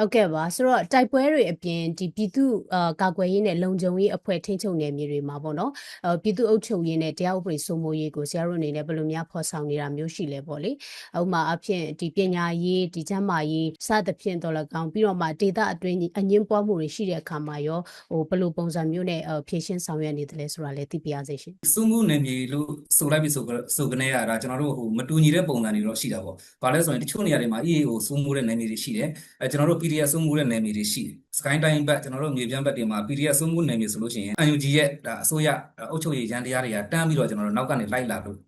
ဟုတ်ကဲ့ပါဆိုတော့တိုက်ပွဲတွေအပြင်ဒီပြည်သူအာကာကွယ်ရေးနဲ့လုံခြုံရေးအဖွဲ့ထိန်းချုပ်နယ်မြေတွေမှာပေါ့နော်အဲပြည်သူအုပ်ချုပ်ရေးနဲ့တရားဥပဒေစိုးမိုးရေးကိုဆရာတို့အနေနဲ့ဘယ်လိုများဖော်ဆောင်နေတာမျိုးရှိလဲပေါ့လေဥပမာအဖြစ်ဒီပညာရေးဒီကျန်းမာရေးစသဖြင့်တော်လကောင်ပြီးတော့မှဒေတာအတွင်းအငင်းပွားမှုတွေရှိတဲ့အခါမှာရောဟိုဘယ်လိုပုံစံမျိုးနဲ့ဖြည့်ရှင်းဆောင်ရွက်နေတယ်လဲဆိုတာလည်းသိပြရစေရှင်စုမှုနယ်မြေလို့ဆိုလိုက်ပြီဆိုကြဆိုကနေရတာကျွန်တော်တို့ဟိုမတူညီတဲ့ပုံစံတွေတော့ရှိတာပေါ့။ဘာလဲဆိုရင်တချို့နေရာတွေမှာ EAO စုမှုတဲ့နယ်မြေတွေရှိတယ်။အဲကျွန်တော်တို့ PDF စုမှုတဲ့နယ်မြေတွေရှိတယ်။ Sky Time ဘက်ကျွန်တော်တို့မြေပြန့်ဘက်တွေမှာ PDF စုမှုနယ်မြေဆိုလို့ရှိရင် UNG ရဲ့ဒါအစိုးရအုပ်ချုပ်ရေးရန်တရားတွေကတန်းပြီးတော့ကျွန်တော်တို့နောက်ကနေလိုက်လာလို့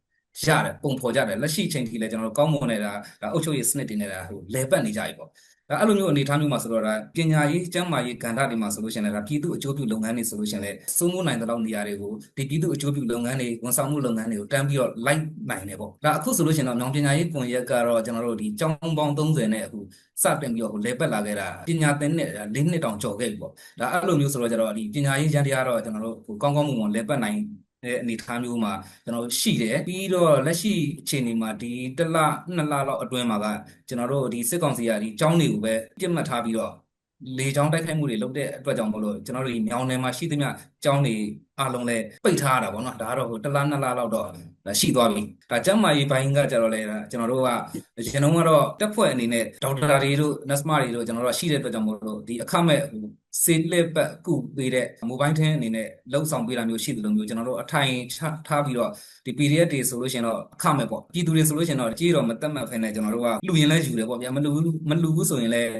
ရတယ်ပုံဖော်ကြတယ်လက်ရှိချိန်ထိလည်းကျွန်တော်တို့ကောင်းမွန်နေတာဒါအုပ်ချုပ်ရေးစနစ်တွေနဲ့ဒါဟိုလဲပတ်နေကြပြီပေါ့။ ဒါအဲ့လိုမျိုးအနေအထားမျိုးမှာဆိုတော့ဒါပညာရေးကျန်းမာရေးကဏ္ဍတွေမှာဆိုလို့ရှိရင်လည်းဒါပြည်သူအကျိုးပြုလုပ်ငန်းတွေဆိုလို့ရှိရင်လည်းစိုးမိုးနိုင်တဲ့လောက်နေရာတွေကိုဒီပြည်သူအကျိုးပြုလုပ်ငန်းတွေဝန်ဆောင်မှုလုပ်ငန်းတွေကိုတန်းပြီးတော့လိုက်နိုင်တယ်ပေါ့ဒါအခုဆိုလို့ရှိရင်တော့မြောင်ပညာရေးကွန်ရက်ကတော့ကျွန်တော်တို့ဒီကျောင်းပေါင်း30နဲ့အခုစတင်ပြီးတော့ဟိုလဲပတ်လာခဲ့တာပညာသင်နဲ့၄နှစ်တောင်ကျော်ခဲ့ပြီပေါ့ဒါအဲ့လိုမျိုးဆိုတော့ကျတော့ဒီပညာရေးရန်တရားတော့ကျွန်တော်တို့ဟိုကောင်းကောင်းမွန်မွန်လဲပတ်နိုင် တဲ့အနေအထားမျိုးမှာကျွန်တော်ရှိတယ်ပြီးတော့လက်ရှိအခြေအနေမှာဒီတစ်လနှစ်လလောက်အတွင်းမှာကကျွန်တော်တို့ဒီစစ်ကောင်စီကဒီကျောင်းတွေကိုပဲပြစ်မှတ်ထားပြီးတော့လေကြောင်းတိုက်ခိုက်မှုတွေလုပ်တဲ့အတွက်ကြောင့်မလို့ကျွန်တော်တို့ဒီမြောင်နယ်မှာရှိသမျှကျောင်းတွေအလုံးလဲပိတ်ထားရတာပေါ့နော်ဒါကတော့ဟိုတစ်လနှစ်လလောက်တော့ရှိသွားပြီဒါကျမ်းမာရေးဘိုင်းကကြတော့လဲကျွန်တော်တို့ကကျွန်တော်ကတော့တက်ဖွဲ့အနေနဲ့ဒေါက်တာတွေတို့နတ်စမတွေတို့ကျွန်တော်တို့ရှိတဲ့အတွက်ကြောင့်မလို့ဒီအခမဲ့ဟို စေလက်ပတ်ကုပေးတဲ့မိုဘိုင်းထင်းအနေနဲ့လှုပ်ဆောင်ပေးတာမျိုးရှိတယ်လို့မျိုးကျွန်တော်တို့အထိုင်ထားပြီးတော့ဒီ PDF တွေဆိုလို့ရှိရင်တော့အခမဲ့ပေါ့ပြည်သူတွေဆိုလို့ရှိရင်တော့ကြေးတော့မတက်မှတ်ဖ ೇನೆ ကျွန်တော်တို့ကလူရင်လဲယူတယ်ပေါ့ဗျာမလူမလူဘူးဆိုရင်လည်း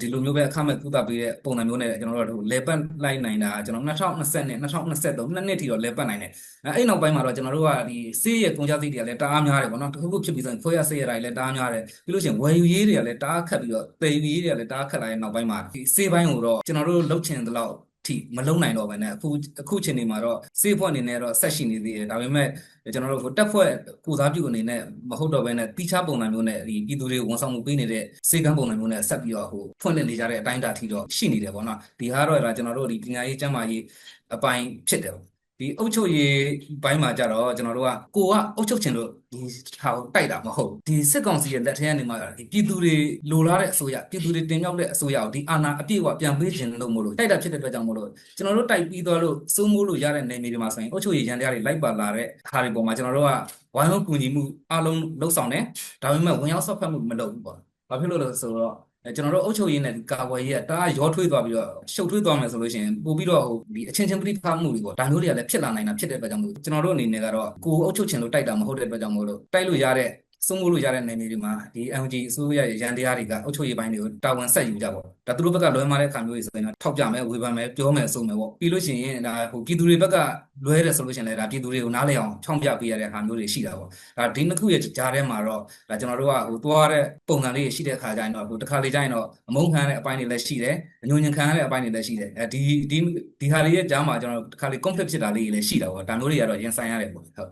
ဒီလိုမျိုးပဲအခမဲ့ကုသပေးတဲ့ပုံစံမျိုးနဲ့ကျွန်တော်တို့လဲပတ်လိုက်နိုင်တာကျွန်တော်2020နဲ့2023နှစ်နှစ်ထိတော့လဲပတ်နိုင်တယ်အဲ့နောက်ပိုင်းမှာတော့ကျွန်တော်တို့ကဒီစေးရဲ့ကုန်ကြစိတ်တွေကလည်းတအားများတယ်ပေါ့နော်တခုခုဖြစ်ပြီးဆိုရင်ခွဲရစေးရတာတွေလည်းတအားများတယ်ပြီးလို့ရှိရင်ဝယ်ယူရေးတွေကလည်းတအားခက်ပြီးတော့တည်ယူရေးတွေကလည်းတအားခက်လာတဲ့နောက်ပိုင်းမှာဒီစေးပိုင်းကိုတော့ကျွန်တော်တို့လှုပ်ချင်တဲ့လောက်ထိမလုံနိုင်တော့ဘဲနဲ့အခုအခုချိန်နေမှာတော့စေးဖွဲ့အနေနဲ့တော့ဆက်ရှိနေသေးတယ်ဒါပေမဲ့ကျွန်တော်တို့တက်ဖွဲ့ကိုစားပြုအနေနဲ့မဟုတ်တော့ဘဲနဲ့တိချပုံစံမျိုးနဲ့ဒီပြည်သူတွေဝန်ဆောင်မှုပေးနေတဲ့စေကန်းပုံစံမျိုးနဲ့ဆက်ပြီးတော့ဟိုဖွင့်လှစ်နေကြတဲ့အတိုင်းအတာထိတော့ရှိနေတယ်ပေါ့နော်ဒီဟာတော့ဒါကျွန်တော်တို့ဒီပညာရေးကျန်းမာရေးအပိုင်းဖြစ်တယ် ဒီအုပ်ချုပ်ရေးဘိုင်းမှာကြတော့ကျွန်တော်တို့ကကိုကအုပ်ချုပ်ချင်လို့ဒီဟာကိုတိုက်တာမဟုတ်ဒီစစ်ကောင်စီရဲ့လက်ထဲကနေမှဒီပြည်သူတွေလိုလားတဲ့အစိုးရပြည်သူတွေတင်မြှောက်တဲ့အစိုးရကိုဒီအာဏာအပြည့်အဝပြန်ပေးခြင်းလို့မို့လို့တိုက်တာဖြစ်တဲ့အတွက်ကြောင့်မို့လို့ကျွန်တော်တို့တိုက်ပြီးသွားလို့စိုးမိုးလို့ရတဲ့နယ်မြေတွေမှာဆိုရင်အုပ်ချုပ်ရေးရန်တရားတွေလိုက်ပါလာတဲ့ဟာတွေပေါ်မှာကျွန်တော်တို့ကဝိုင်းဝန်းကူညီမှုအလုံးလှုပ်ဆောင်တယ်ဒါပေမဲ့ဝင်ရောက်ဆောက်ဖက်မှုမလုပ်ဘူးပေါ့ဘာဖြစ်လို့လဲဆိုတော့အဲ ကျွန်တော်တို့အုပ်ချုပ်ရေးနဲ့ကာကွယ်ရေးကတအားရောထွေးသွားပြီးတော့ရှုပ်ထွေးသွားမယ်ဆိုလို့ရှိရင်ပို့ပြီးတော့ဟိုဒီအချင်းချင်းပြိပခမှုတွေပေါ့ဒါမျိုးတွေကလည်းဖြစ်လာနိုင်တာဖြစ်တဲ့အတွက်ကြောင့်မို့ကျွန်တော်တို့အနေနဲ့ကတော့ကိုအုပ်ချုပ်ချင်လို့တိုက်တာမဟုတ်တဲ့အတွက်ကြောင့်မို့လို့တိုက်လို့ရတဲ့ စုံမိုးလို့ရတဲ့နယ်မြေတွေမှာဒီ MG အစိုးရရဲ့ရန်တရားတွေကအုပ်ချုပ်ရေးပိုင်းတွေကိုတာဝန်ဆက်ယူကြပေါ့ဒါသူတို့ဘက်ကလွဲမှားတဲ့ခံမျိုးတွေဆိုရင်တော့ထောက်ကြမယ်ဝေဖန်မယ်ပြောမယ်စုံမယ်ပေါ့ပြီးလို့ရှိရင်ဒါဟိုပြည်သူတွေဘက်ကလွဲတယ်ဆိုလို့ရှိရင်လည်းဒါပြည်သူတွေကိုနားလည်အောင်ချောင်းပြပေးရတဲ့ဟာမျိုးတွေရှိတာပေါ့ဒါဒီနှစ်ခုရဲ့ကြားထဲမှာတော့ဒါကျွန်တော်တို့ကဟိုသွားတဲ့ပုံစံလေးရှိတဲ့အခါကျရင်တော့ဟိုတစ်ခါလေကျရင်တော့အမုန်းခံတဲ့အပိုင်းတွေလည်းရှိတယ်အညွန်ညင်ခံရတဲ့အပိုင်းတွေလည်းရှိတယ်အဲဒီဒီဒီဟာတွေရဲ့ကြားမှာကျွန်တော်တစ်ခါလေ conflict ဖြစ်တာလေးတွေလည်းရှိတာပေါ့ဒါမျိုးတွေကတော့ရင်ဆိုင်ရတယ်ပေါ့ဟုတ်